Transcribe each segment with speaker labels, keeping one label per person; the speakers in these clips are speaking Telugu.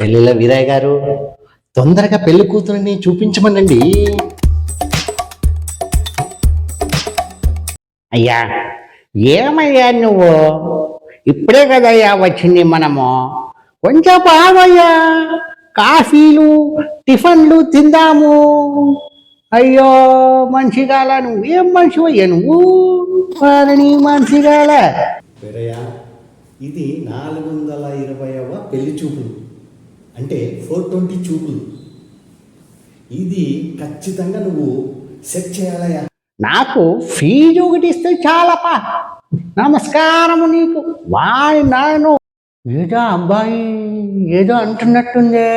Speaker 1: పెళ్ళిళ్ళ వీరయ్య గారు. తొందరగా పెళ్ళి కూతురిని చూపించమనండి.
Speaker 2: అయ్యా ఏమయ్యా నువ్వు? ఇప్పుడే కదయ్యా వచ్చింది మనము. కొంచెం బాగయ్యా కాఫీలు టిఫన్లు తిందాము. అయ్యో మనిషిగాల నువ్వు ఏం మనిషి అయ్యా నువ్వు? వారిని మనిషిగాల.
Speaker 1: వీరయ్య ఇది నాలుగు వందల ఇరవైవ పెళ్ళి చూపులు. అంటే ఫోర్ ట్వంటీ చూపులు. ఇది ఖచ్చితంగా నువ్వు సెట్ చేయాలయ్యా.
Speaker 2: నాకు ఫీజు ఒకటి ఇస్తే చాలపా నమస్కారము నీకు. వాడి నాయను. ఏదో అబ్బాయి ఏదో అంటున్నట్టుందే.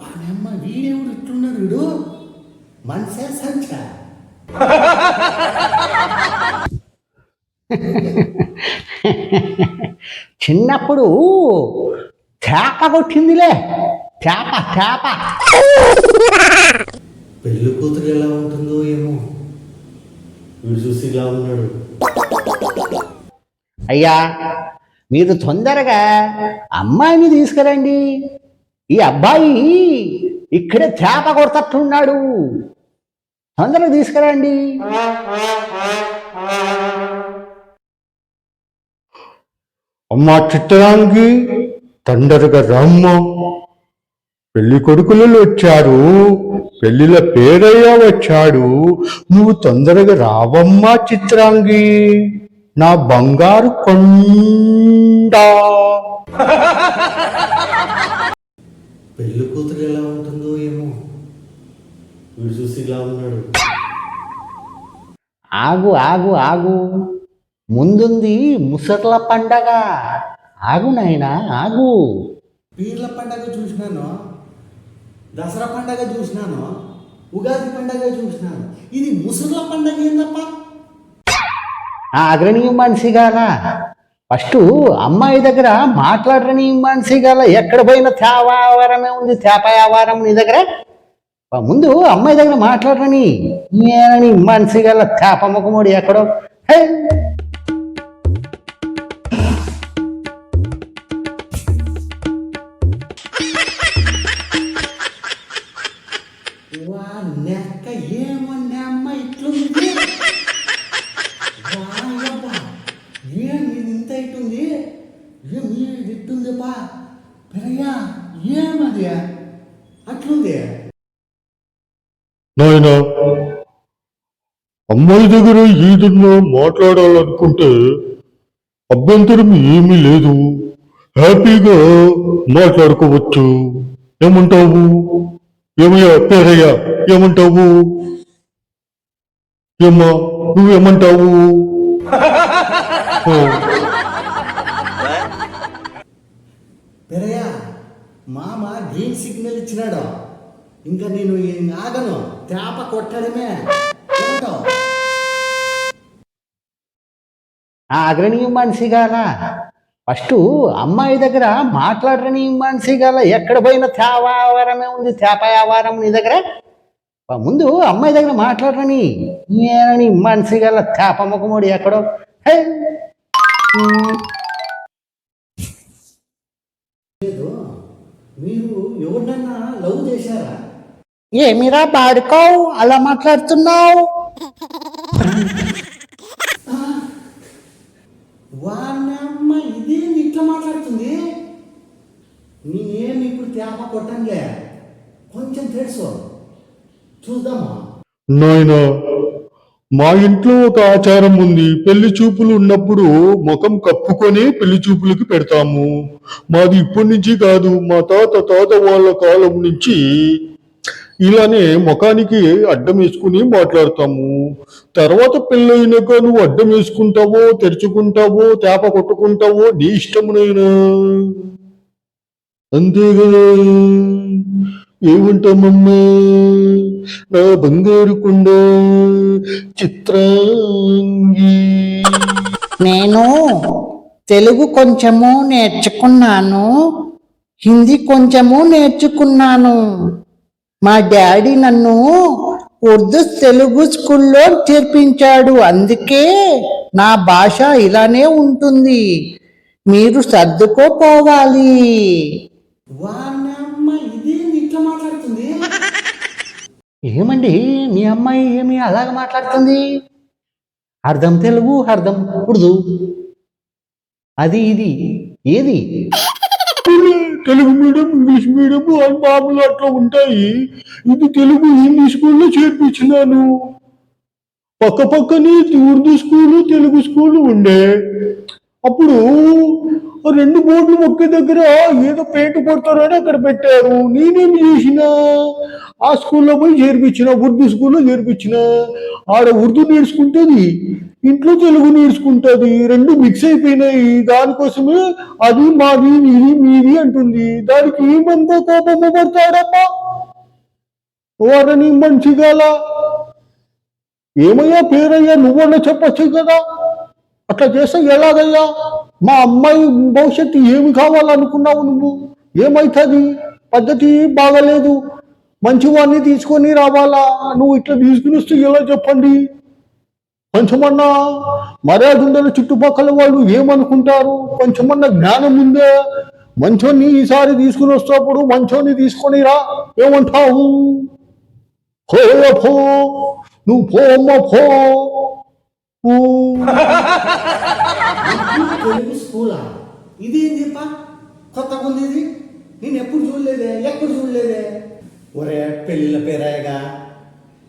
Speaker 1: వాడమ్మ వీడెవడు ఇట్లున్నాడు వీడు? మనసే సంచ
Speaker 2: చిన్నప్పుడు చేప కొట్టిందిలే. చేప చేప
Speaker 1: పెళ్ళి కూతురు ఎలా ఉంటుందో ఏమో. వీడు చూసి ఇలా ఉన్నాడు.
Speaker 2: అయ్యా మీరు తొందరగా అమ్మాయిని తీసుకురండి. ఈ అబ్బాయి ఇక్కడే చేప కొడతట్టున్నాడు. తొందరగా తీసుకురండి.
Speaker 3: అమ్మా చిత్తరాంగి తొందరగా రమ్మ పెళ్ళి కొడుకులు వచ్చారు పెళ్ళిల పేరయ్య వచ్చాడు. నువ్వు తొందరగా రావమ్మా చిత్రాంగి. నా బంగారు కొండ
Speaker 1: పెళ్ళి కూతురు ఎలా ఉంటుందో ఏమో. వీడు చూసి ఇలా ఉన్నాడు.
Speaker 2: ఆగు ఆగు ఆగు. ముందుంది ముసర్ల పండగ. ఆగు నాయనా ఆగు.
Speaker 1: పీర్ల పండగ చూసినాను? దసరా పండగ చూసినాను? ఉగాది పండగ చూసినాను. ఇది ముసళ్ళ పండగ ఏందప్ప
Speaker 2: ఆగరణీ మనిషి గాల ఫస్ట్ అమ్మాయి దగ్గర మాట్లాడరని మనిషి గల ఎక్కడ పోయిన తేవావరమే ఉంది తేపయావారం నీ దగ్గర ముందు అమ్మాయి దగ్గర మాట్లాడరని ఏనని మనిషి గల తేప ఎక్కడో హే!
Speaker 1: అట్లుంది
Speaker 3: నాయన అమ్మాయి దగ్గర ఏదన్నా మాట్లాడాలనుకుంటే అభ్యంతరం ఏమీ లేదు. హ్యాపీగా మాట్లాడుకోవచ్చు. ఏమంటావు? ఏమయ్యా పేరయ్యా ఏమంటావు? ఏమ్మా నువ్వేమంటావు? ఓ,
Speaker 1: సిగ్నల్ ఇచ్చినాడు ఇంకా నేను ఆగను. తేప కొట్టడమే. ఏమంటావ్?
Speaker 2: మనిషి గాల. ఫస్ట్ అమ్మాయి దగ్గర మాట్లాడని మనిషి గల. ఎక్కడ పోయిన తేవావరమే ఉంది. తేపయావారం నీ దగ్గర? ముందు అమ్మాయి దగ్గర మాట్లాడరని ఏనని మనిషి గల తేప ముఖముడు ఎక్కడో హే!
Speaker 1: లేదు మీరు ఎవరినన్నా లవ్ చేశారా?
Speaker 2: ఏమిరా బాడుకోవు? అలా మాట్లాడుతున్నావు?
Speaker 1: వానమ్మ ఇదేంది ఇట్లా మాట్లాడుతుంది. నేనేమి ఇప్పుడు తేప కొట్టంలే? కొంచెం తెలుసు. చూద్దామా?
Speaker 3: నాయనా మా ఇంట్లో ఒక ఆచారం ఉంది. పెళ్ళి చూపులు ఉన్నప్పుడు ముఖం కప్పుకొని పెళ్ళి చూపులకి పెడతాము. మాది ఇప్పటి నుంచి కాదు. మా తాత తాత వాళ్ళ కాలం నుంచి ఇలానే ముఖానికి అడ్డం వేసుకుని మాట్లాడతాము. తర్వాత పెళ్ళైనాక నువ్వు అడ్డం వేసుకుంటావో తెరుచుకుంటావో తేప కొట్టుకుంటావో నీ ఇష్టమునైనా. అంతేగా. ఏమంటామమ్మా నా బంగారు కొండ చిత్రాంగి.
Speaker 2: నేను తెలుగు కొంచెము నేర్చుకున్నాను హిందీ కొంచెము నేర్చుకున్నాను. మా డాడీ నన్ను ఉర్దూ తెలుగు స్కూల్లో చేర్పించాడు అందుకే నా భాష ఇలానే ఉంటుంది. మీరు సర్దుకోపోవాలి.
Speaker 1: వానమ్మ ఇదేంది ఇట్లా మాట్లాడుతుంది
Speaker 2: ఏమండి? మీ అమ్మాయి ఏమి అలాగ మాట్లాడుతుంది? అర్థం తెలుగు అర్థం ఉర్దూ. అది ఇది. ఏది?
Speaker 3: తెలుగు మీడియం ఇంగ్లీష్ మీడియం అని మామూలు అట్లా ఉంటాయి. ఇది తెలుగు హిందీ స్కూల్లో చేర్పించినాను. పక్క పక్కనే ఉర్దూ స్కూలు తెలుగు స్కూలు ఉండే. అప్పుడు రెండు బోర్డులు ఒకే దగ్గర ఏదో పెయింట్ కొడతారని అక్కడ పెట్టారు. నేనేం చేసినా? ఆ స్కూల్లో పోయి చేర్పించిన ఉర్దూ స్కూల్లో చేర్పించిన ఆడ ఉర్దూ నేర్చుకుంటుంది ఇంట్లో తెలుగు నేర్చుకుంటుంది రెండు మిక్స్ అయిపోయినాయి. దానికోసమే అది మాది ఇది మీది అంటుంది. దానికి ఏమంతా కోపము పడతాడమ్మా వారని మంచిగాల? ఏమయ్యా పేరయ్యా నువ్వన్నా చెప్పచ్చు కదా? అట్లా చేస్తే ఎలాగయ్యా? మా అమ్మాయి భవిష్యత్తు ఏమి కావాలనుకున్నావు నువ్వు? ఏమవుతుంది పద్ధతి బాగలేదు. మంచివాడిని తీసుకొని రావాలా? నువ్వు ఇట్లా తీసుకునిస్తూ ఎలా చెప్పండి? కొంచెమన్నా మర్యాద ఉందని చుట్టుపక్కల వాళ్ళు ఏమనుకుంటారు? కొంచెమన్నా జ్ఞానం ఉందే? మంచోని ఈసారి తీసుకుని వస్తేప్పుడు మంచోని తీసుకొని రా. ఏమంటావు? పోయ పో నువ్వు పో అమ్మ పో.
Speaker 1: తెలుగు స్కూలా? ఇదేంది కొత్తగా ఉంది ఇది? నేను ఎప్పుడు చూడలేదే? ఎప్పుడు చూడలేదే? ఒరే పెళ్ళిళ్ళ పేరాయగా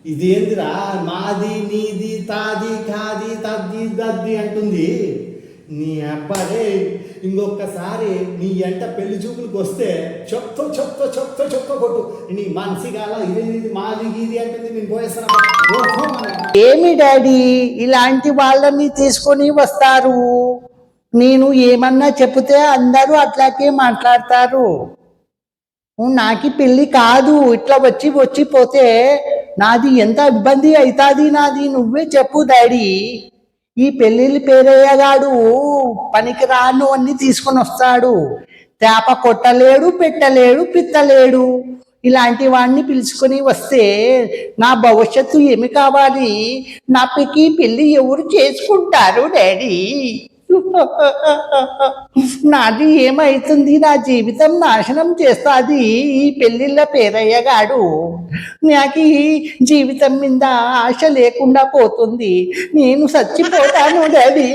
Speaker 1: ఇదేందిరా? మాది నీది తాది కాది తద్ది దద్ది అంటుంది. నీ అబ్బాయి ఇంకొకసారి నీ ఎంట పెళ్ళి చూపులకు వస్తే చెప్తో చెప్తో చెప్తో చెప్తో కొట్టు. నీ మనసిగాల ఇది ఇది మాది గీది అంటుంది నేను పోయేస్తాను
Speaker 2: ఏమి డాడీ? ఇలాంటి వాళ్ళని తీసుకొని వస్తారు. నేను ఏమన్నా చెప్తే అందరూ అట్లాగే మాట్లాడతారు. నాకి పెళ్ళి కాదు ఇట్లా వచ్చి వచ్చిపోతే నాది ఎంత ఇబ్బంది అవుతుంది నాది నువ్వే చెప్పు డాడీ. ఈ పెళ్ళిళ్ళు పేరయ్యగాడు పనికి రాను అన్ని తీసుకొని వస్తాడు. తేప కొట్టలేడు పెట్టలేడు పిత్తలేడు. ఇలాంటి వాడిని పిలుచుకొని వస్తే నా భవిష్యత్తు ఏమి కావాలి? నా పికి పెళ్ళి ఎవరు చేసుకుంటారు డాడీ? నాది ఏమైతుంది? నా జీవితం నాశనం చేస్తాది. ఈ పెళ్ళిళ్ళ పేరయ్యగాడు నాకు ఈ జీవితం మీద ఆశ లేకుండా పోతుంది. నేను చచ్చిపోతాను డాడీ.